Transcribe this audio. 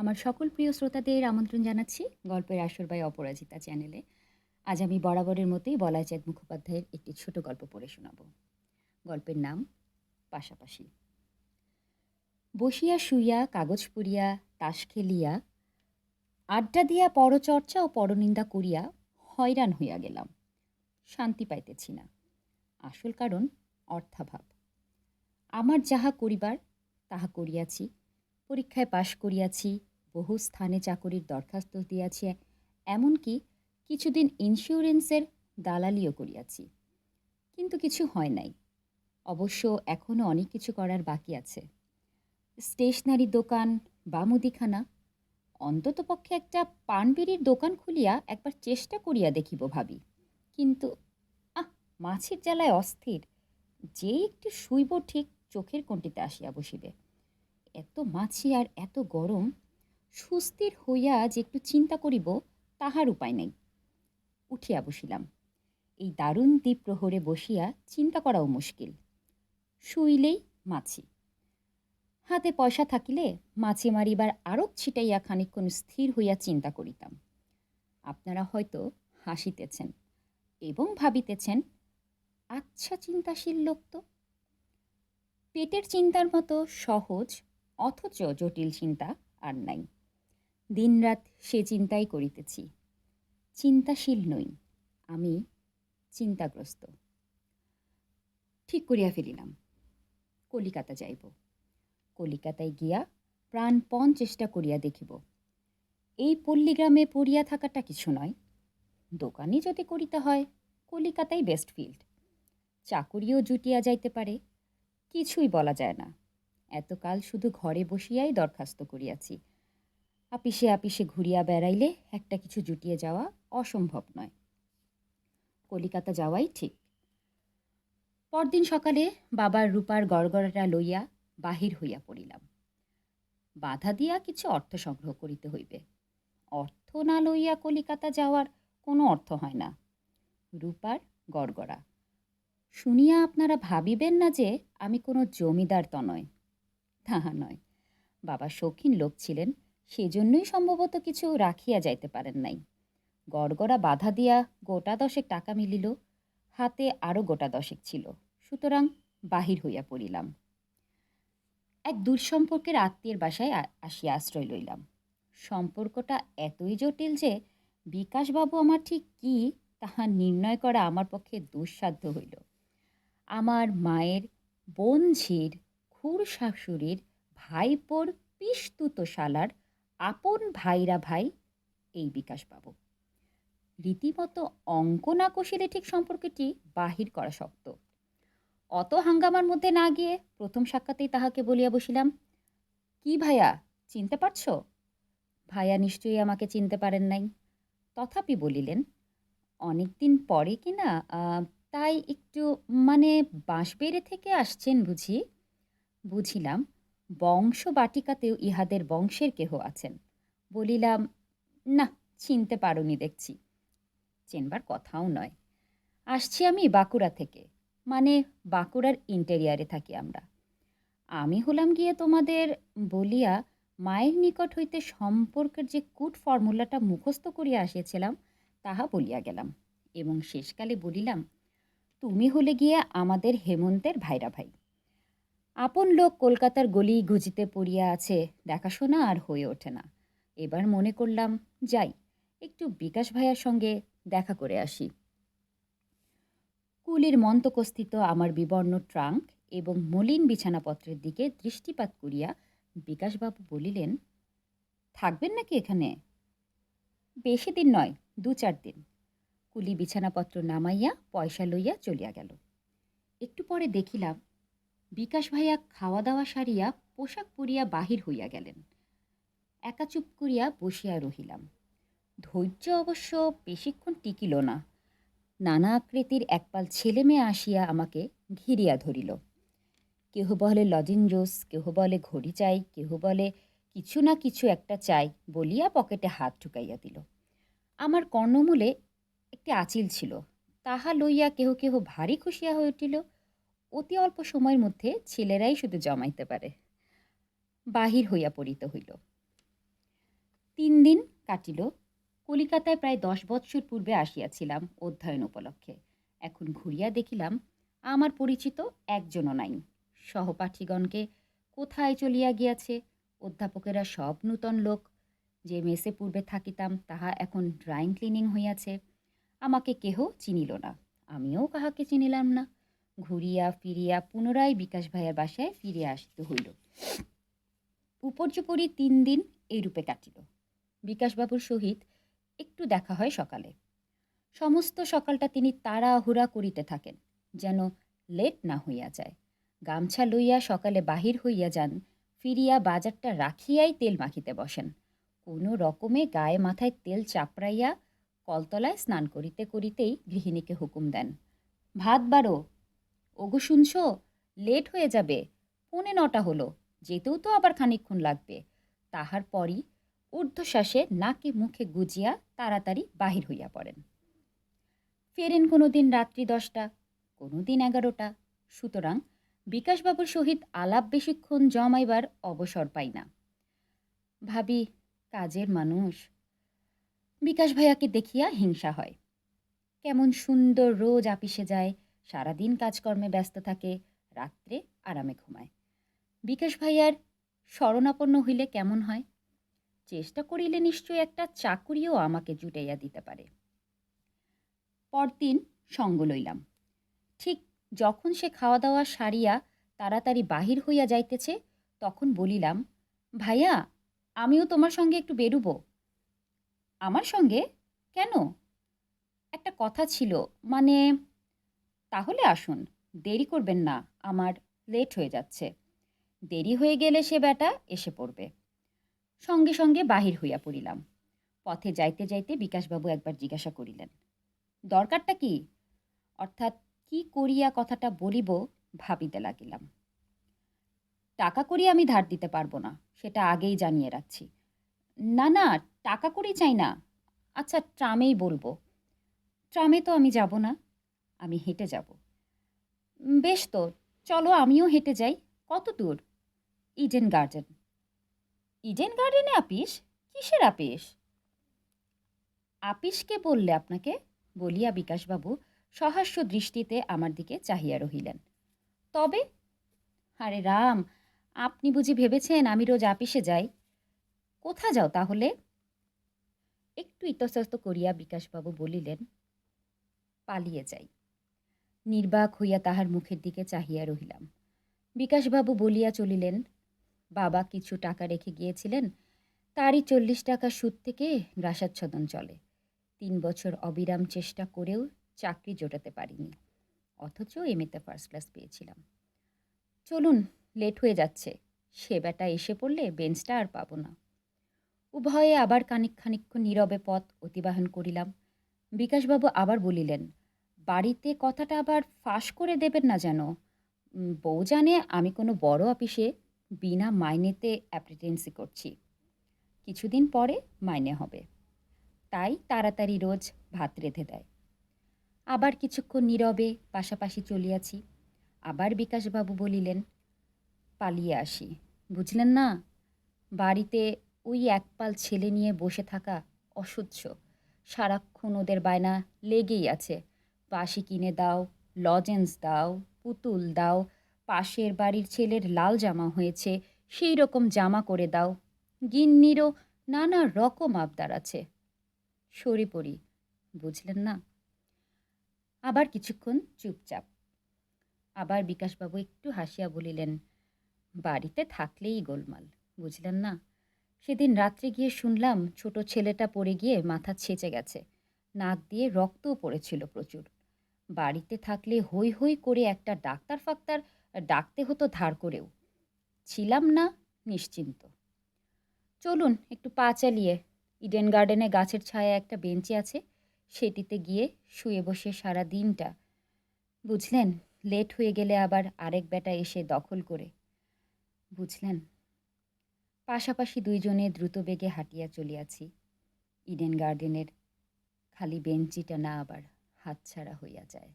আমার সকল প্রিয় শ্রোতাদের আমন্ত্রণ জানাচ্ছি গল্পের আসর বাই অপরাজিতা চ্যানেলে। আজ আমি বরাবরের মতোই বলাচাঁদ মুখোপাধ্যায়ের একটি ছোট গল্প পড়ে শোনাব। গল্পের নাম পাশাপাশি। বসিয়া শুইয়া, কাগজ পুড়িয়া, তাস খেলিয়া, আড্ডা দিয়া পরচর্চা ও পরনিন্দা করিয়া হয়রান হইয়া গেলাম। শান্তি পাইতেছি না। আসল কারণ অর্থাভাব। আমার যাহা করিবার, তাহা করিয়াছি, পরীক্ষায় পাশ করিয়াছি বহু স্থানে চাকরির দরখাস্ত দিয়াছি, এমনকি কিছুদিন ইন্স্যুরেন্সের দালালিও করিয়াছি। কিন্তু কিছু হয় নাই। অবশ্য এখনও অনেক কিছু করার বাকি আছে। স্টেশনারি দোকান বা মুদিখানা অন্ততপক্ষে একটা পানবিড়ির দোকান খুলিয়া একবার চেষ্টা করিয়া দেখিব ভাবি। কিন্তু, আহ, মাছের জ্বালায় অস্থির। যে একটু শুইব ঠিক চোখের কোণটিতে আসিয়া বসিবে। এত মাছি আর এত গরম সুস্থির হইয়া যে একটু চিন্তা করিব, তাহার উপায় নাই। উঠিয়া বসিলাম। এই দারুণ দ্বীপ প্রহরে বসিয়া চিন্তা করাও মুশকিল। শুইলেই মাছি। হাতে পয়সা থাকিলে মাছি মারিবার আরও ছিটাইয়া খানিক্ষণ স্থির হইয়া চিন্তা করিতাম। আপনারা হয়তো হাসিতেছেন এবং ভাবিতেছেন আচ্ছা চিন্তাশীল লোক তো। পেটের চিন্তার মতো সহজ অথচ জটিল চিন্তা আর নাই। দিনরাত সে চিন্তাই করিতেছি। চিন্তাশীল নই, আমি চিন্তাগ্রস্ত। ঠিক করিয়া ফেলিলাম। কলিকাতা যাইব। কলিকাতায় গিয়া প্রাণপণ চেষ্টা করিয়া দেখিব। এই পল্লীগ্রামে পড়িয়া থাকাটা কিছু নয়। দোকানে যদি করিতে হয়, কলিকাতাই বেস্ট ফিল্ড চাকুরিও জুটিয়া যাইতে পারে। কিছুই বলা যায় না। এতকাল শুধু ঘরে বসিয়াই দরখাস্ত করিয়াছি। আপিসে আপিসে ঘুরিয়া বেড়াইলে একটা কিছু জুটিয়ে যাওয়া অসম্ভব নয়। কলিকাতা যাওয়াই ঠিক। পরদিন সকালে বাবার রূপার গড়গড়াটা লইয়া বাহির হইয়া পড়িলাম। বাধা দিয়া কিছু অর্থ সংগ্রহ করিতে হইবে। অর্থ না লইয়া কলিকাতা যাওয়ার কোনো অর্থ হয় না। রূপার গড়গড়া। শুনিয়া আপনারা ভাবিবেন না যে আমি কোনো জমিদার তো নয়। তাহা নয়। বাবা শৌখিন লোক ছিলেন সেজন্যই সম্ভবত কিছু রাখিয়া যাইতে পারেন নাই। গড়গড়া বাধা দিয়া গোটা দশেক টাকা মিলিল, হাতে আরও গোটা দশেক ছিল। সুতরাং বাহির হইয়া পড়িলাম। এক দুঃসম্পর্কের আত্মীয়ের বাসায় আসিয়া আশ্রয় লইলাম। সম্পর্কটা এতই জটিল যে বিকাশবাবু আমার ঠিক কী, তাহা নির্ণয় করা আমার পক্ষে দুঃসাধ্য হইল। আমার মায়ের বোন ঝির খুর শাশুড়ির ভাইপোর পিস্তুত শালার আপন ভাইরা ভাই এই বিকাশবাবু রীতিমতো অঙ্ক না কষিলে ঠিক সম্পর্কটি বাহির করা শক্ত। অত হাঙ্গামার মধ্যে না গিয়ে প্রথম সাক্ষাতেই তাহাকে বলিয়া বসিলাম, কি ভাইয়া, চিনতে পারছ? ভাইয়া নিশ্চয়ই আমাকে চিনতে পারেন নাই। তথাপি বলিলেন, অনেকদিন পরে কি না তাই একটু মানে বাঁশবেড়ে থেকে আসছেন বুঝি? বুঝিলাম বংশ বাটিকাতেও ইহাদের বংশের কেহ আছেন? বলিলাম, না, চিনতে পারোনি দেখছি। চেনবার কথাও নয়। আসছি আমি বাঁকুড়া থেকে মানে বাঁকুড়ার ইন্টেরিয়ারে থাকি আমরা। আমি হলাম গিয়ে তোমাদের বলিয়া মায়ের নিকট হইতে সম্পর্কের যে কুট ফর্মুলাটা মুখস্থ করিয়া আসিয়াছিলাম, তাহা বলিয়া গেলাম এবং শেষকালে বলিলাম, তুমি হলে গিয়ে আমাদের হেমন্তের ভাইরা ভাই। আপন লোক কলকাতার গলি গুজিতে পড়িয়া আছে, দেখাশোনা আর হয়ে ওঠে না। এবার মনে করলাম, যাই, একটু বিকাশ ভাইয়ার সঙ্গে দেখা করে আসি। কুলির মন্তকস্থিত আমার বিবর্ণ ট্রাঙ্ক এবং মলিন বিছানাপত্রের দিকে দৃষ্টিপাত করিয়া বিকাশবাবু বলিলেন, থাকবেন নাকি এখানে? বেশি দিন নয়, দু চার দিন। কুলি বিছানাপত্র নামাইয়া পয়সা লইয়া চলিয়া গেল। একটু পরে দেখিলাম বিকাশ ভাইয়া খাওয়া দাওয়া সারিয়া পোশাক পরিয়া বাহির হইয়া গেলেন। একা চুপ করিয়া বসিয়া রহিলাম। ধৈর্য অবশ্য বেশিক্ষণ টিকিল না। নানা আকৃতির একপাল ছেলে মেয়ে আসিয়া আমাকে ঘিরিয়া ধরিল। কেহ বলে লজেঞ্জোস কেহ বলে ঘড়ি চাই, কেহ বলে কিছু না কিছু একটা চাই বলিয়া পকেটে হাত ঢুকাইয়া দিল। আমার কর্ণমূলে একটি আঁচিল ছিল। তাহা লইয়া কেহ কেহ ভারী খুশিয়া হয়ে উঠিল। অতি অল্প সময়ের মধ্যে ছেলেরাই শুধু জমাইতে পারে। বাহির হইয়া পড়িতে হইল। তিন দিন কাটিল। কলিকাতায় প্রায় দশ বৎসর পূর্বে আসিয়াছিলাম অধ্যয়ন উপলক্ষে। এখন ঘুরিয়া দেখিলাম, আমার পরিচিত একজনও নাই। সহপাঠীগণকে কোথায় চলিয়া গিয়াছে? অধ্যাপকেরা সব নূতন লোক। যে মেসে পূর্বে থাকিতাম, তাহা এখন ড্রাইং ক্লিনিং হইয়াছে। আমাকে কেহ চিনিল না। আমিও কাহাকে চিনিলাম না। ঘুরিয়া ফিরিয়া পুনরায় বিকাশ ভাইয়ের বাসায় ফিরিয়া আসিতে হইল। উপর্যুপরি তিন দিন এইরূপে কাটিল। বিকাশবাবুর সহিত একটু দেখা হয় সকালে। সমস্ত সকালটা তিনি তাড়াহুড়া করিতে থাকেন, যেন লেট না হইয়া যায়। গামছা লইয়া সকালে বাহির হইয়া যান, ফিরিয়া বাজারটা রাখিয়াই তেল মাখিতে বসেন। কোনো রকমে গায়ে মাথায় তেল চাপড়াইয়া কলতলায় স্নান করিতে করিতেই গৃহিণীকে হুকুম দেন, ভাত বাড়ো ওগো শুনছ, লেট হয়ে যাবে, পৌনে নটা হলো, যেতেও তো আবার খানিকক্ষণ লাগবে। তাহার পরই ঊর্ধ্বশ্বাসে নাকে মুখে গুজিয়া তাড়াতাড়ি বাহির হইয়া পড়েন। ফেরেন কোনো দিন রাত্রি দশটা কোনো দিন এগারোটা, সুতরাং বিকাশবাবুর সহিত আলাপ বেশিক্ষণ জমাইবার অবসর পাই না। ভাবি, কাজের মানুষ? বিকাশ ভাইয়াকে দেখিয়া হিংসা হয়। কেমন সুন্দর রোজ আপিসে যায় সারাদিন কাজকর্মে ব্যস্ত থাকে, রাত্রে আরামে ঘুমায়। বিকাশ ভাইয়ার শরণাপন্ন হইলে কেমন হয়? চেষ্টা করিলে নিশ্চয়ই একটা চাকুরিও আমাকে জুটাইয়া দিতে পারে। পরদিন সঙ্গ লইলাম। ঠিক যখন সে খাওয়া দাওয়া সারিয়া তাড়াতাড়ি বাহির হইয়া যাইতেছে, তখন বলিলাম, ভাইয়া, আমিও তোমার সঙ্গে একটু বেরুব। আমার সঙ্গে? কেন? একটা কথা ছিল মানে তাহলে আসুন, দেরি করবেন না, আমার লেট হয়ে যাচ্ছে। দেরি হয়ে গেলে সে বেটা এসে পড়বে। সঙ্গে সঙ্গে বাহির হইয়া পড়িলাম। পথে যাইতে যাইতে বিকাশবাবু একবার জিজ্ঞাসা করিলেন, দরকারটা কি? অর্থাৎ, কি করিয়া কথাটা বলিব ভাবিতে লাগিলাম। টাকা করি আমি ধার দিতে পারব না, সেটা আগেই জানিয়ে রাখছি। না না, টাকা করি চাই না। আচ্ছা ট্রামেই বলব। ট্রামে তো আমি যাব না। আমি হেঁটে যাব। বেশ তো, চলো আমিও হেঁটে যাই, কত দূর? Eden garden. ইডেন গার্ডেনে আপিস? কিসের আপিস? আপিসকে বললে আপনাকে, বলিয়া বিকাশবাবু সহাস্য দৃষ্টিতে আমার দিকে চাহিয়া রহিলেন। তবে? আরে রাম, আপনি বুঝি ভেবেছেন আমি রোজ আপিসে যাই? কোথা যাও তাহলে? একটু ইতস্তত করিয়া বিকাশবাবু বলিলেন, পালিয়ে যাই। নির্বাক হইয়া তাহার মুখের দিকে চাহিয়া রহিলাম। বিকাশবাবু বলিয়া চলিলেন, বাবা কিছু টাকা রেখে গিয়েছিলেন, তারই চল্লিশ টাকা সুদ থেকে গ্রাসাচ্ছদন চলে। তিন বছর অবিরাম চেষ্টা করেও চাকরি জোটাতে পারিনি। অথচ এমএতে ফার্স্ট ক্লাস পেয়েছিলাম। চলুন লেট হয়ে যাচ্ছে। সে বেটা এসে পড়লে বেঞ্চটা আর পাবো না। উভয়ে আবার খানিক খানিকক্ষণ নীরবে পথ অতিবাহন করিলাম। বিকাশবাবু আবার বলিলেন বাড়িতে কথাটা আবার ফাঁস করে দেবেন না যেন। বউ জানে আমি কোনো বড় অফিসে বিনা মাইনেতে অ্যাপ্রিটেন্সি করছি। কিছুদিন পরে মাইনে হবে। তাই তাড়াতাড়ি রোজ ভাত রেঁধে দেয়। আবার কিছুক্ষণ নীরবে পাশাপাশি চলিয়াছি। আবার বিকাশবাবু বলিলেন, পালিয়ে আসি। বুঝলেন না, বাড়িতে ওই একপাল ছেলে নিয়ে বসে থাকা অসহ্য। সারাক্ষণ ওদের বায়না লেগেই আছে। বাসি কিনে দাও লজেন্স দাও, পুতুল দাও, পাশের বাড়ির ছেলের লাল জামা হয়েছে, সেই রকম জামা করে দাও। গিন্নিরও নানা রকম আবদার আছে। সরে পড়ি, বুঝলেন না? আবার কিছুক্ষণ চুপচাপ। আবার বিকাশবাবু একটু হাসিয়া বলিলেন, বাড়িতে থাকলেই গোলমাল, বুঝলেন না? সেদিন রাত্রে গিয়ে শুনলাম ছোট ছেলেটা পড়ে গিয়ে মাথা ছেঁচে গেছে, নাক দিয়ে রক্তও পড়েছিল প্রচুর। বাড়িতে থাকলে হই হই করে একটা ডাক্তার ফাক্তার ডাকতে হতো ধার করেও। ছিলাম না নিশ্চিন্ত। চলুন একটু পা চালিয়ে ইডেন গার্ডেনে গাছের ছায়া একটা বেঞ্চি আছে, সেটিতে গিয়ে শুয়ে বসে সারা দিনটা। বুঝলেন, লেট হয়ে গেলে আবার আরেক বেটা এসে দখল করে। বুঝলেন, পাশাপাশি দুইজনে দ্রুত বেগে হাঁটিয়া চলিয়াছি। ইডেন গার্ডেনের খালি বেঞ্চিটা না আবার। হাতছাড়া হইয়া যায়।